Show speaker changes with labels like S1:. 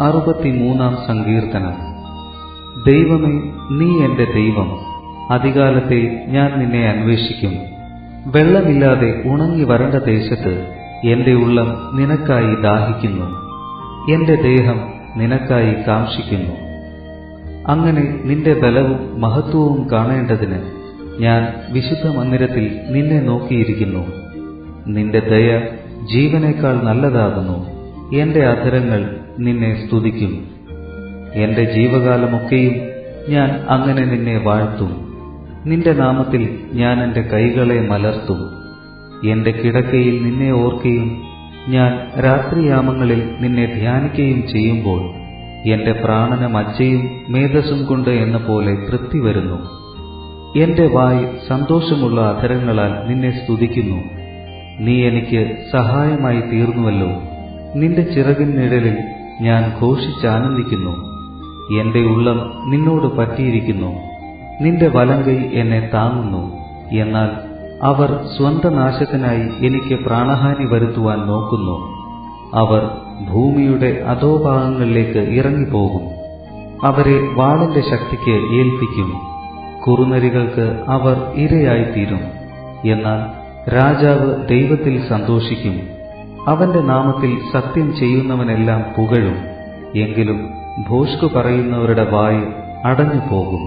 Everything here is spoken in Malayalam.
S1: അറുപത്തിമൂന്നാം സങ്കീർത്തനം. ദൈവമേ നീ എന്റെ ദൈവം. അധികാലത്തെ ഞാൻ നിന്നെ അന്വേഷിക്കും. വെള്ളമില്ലാതെ ഉണങ്ങി വരണ്ട ദേശത്ത് എന്റെ ഉള്ളം നിനക്കായി ദാഹിക്കുന്നു. എന്റെ ദേഹം നിനക്കായി കാംക്ഷിക്കുന്നു. അങ്ങനെ നിന്റെ ബലവും മഹത്വവും കാണേണ്ടതിന് ഞാൻ വിശുദ്ധ മന്ദിരത്തിൽ നിന്നെ നോക്കിയിരിക്കുന്നു. നിന്റെ ദയ ജീവനേക്കാൾ നല്ലതാകുന്നു. എന്റെ അധരങ്ങൾ നിന്നെ സ്തുതിക്കും. എന്റെ ജീവകാലമൊക്കെയും ഞാൻ അങ്ങനെ നിന്നെ വാഴ്ത്തും. നിന്റെ നാമത്തിൽ ഞാൻ എന്റെ കൈകളെ മലർത്തും. എന്റെ കിടക്കയിൽ നിന്നെ ഓർക്കുകയും ഞാൻ രാത്രിയാമങ്ങളിൽ നിന്നെ ധ്യാനിക്കുകയും ചെയ്യുമ്പോൾ എന്റെ പ്രാണന മജ്ജയും മേധസ്സും കൊണ്ട് എന്ന പോലെ തൃപ്തി വരുന്നു. എന്റെ വായ് സന്തോഷമുള്ള അധരങ്ങളാൽ നിന്നെ സ്തുതിക്കുന്നു. നീ എനിക്ക് സഹായമായി തീർന്നുവല്ലോ. നിന്റെ ചിറകിൻ നിഴലിൽ ഞാൻ ഘോഷിച്ചാനന്ദിക്കുന്നു. എന്റെ ഉള്ളം നിന്നോട് പറ്റിയിരിക്കുന്നു. നിന്റെ വലങ്കൈ എന്നെ താങ്ങുന്നു. എന്നാൽ അവർ സ്വന്തനാശത്തിനായി എനിക്ക് പ്രാണഹാനി വരുത്തുവാൻ നോക്കുന്നു. അവർ ഭൂമിയുടെ അധോഭാഗങ്ങളിലേക്ക് ഇറങ്ങിപ്പോകും. അവരെ വാളിന്റെ ശക്തിക്ക് ഏൽപ്പിക്കും. കുറുനരികൾക്ക് അവർ ഇരയായിത്തീരും. എന്നാൽ രാജാവ് ദൈവത്തിൽ സന്തോഷിക്കും. അവന്റെ നാമത്തിൽ സത്യം ചെയ്യുന്നവനെല്ലാം പുകഴും എങ്കിലും ഭോഷ്കു പറയുന്നവരുടെ വായ് അടഞ്ഞു പോകും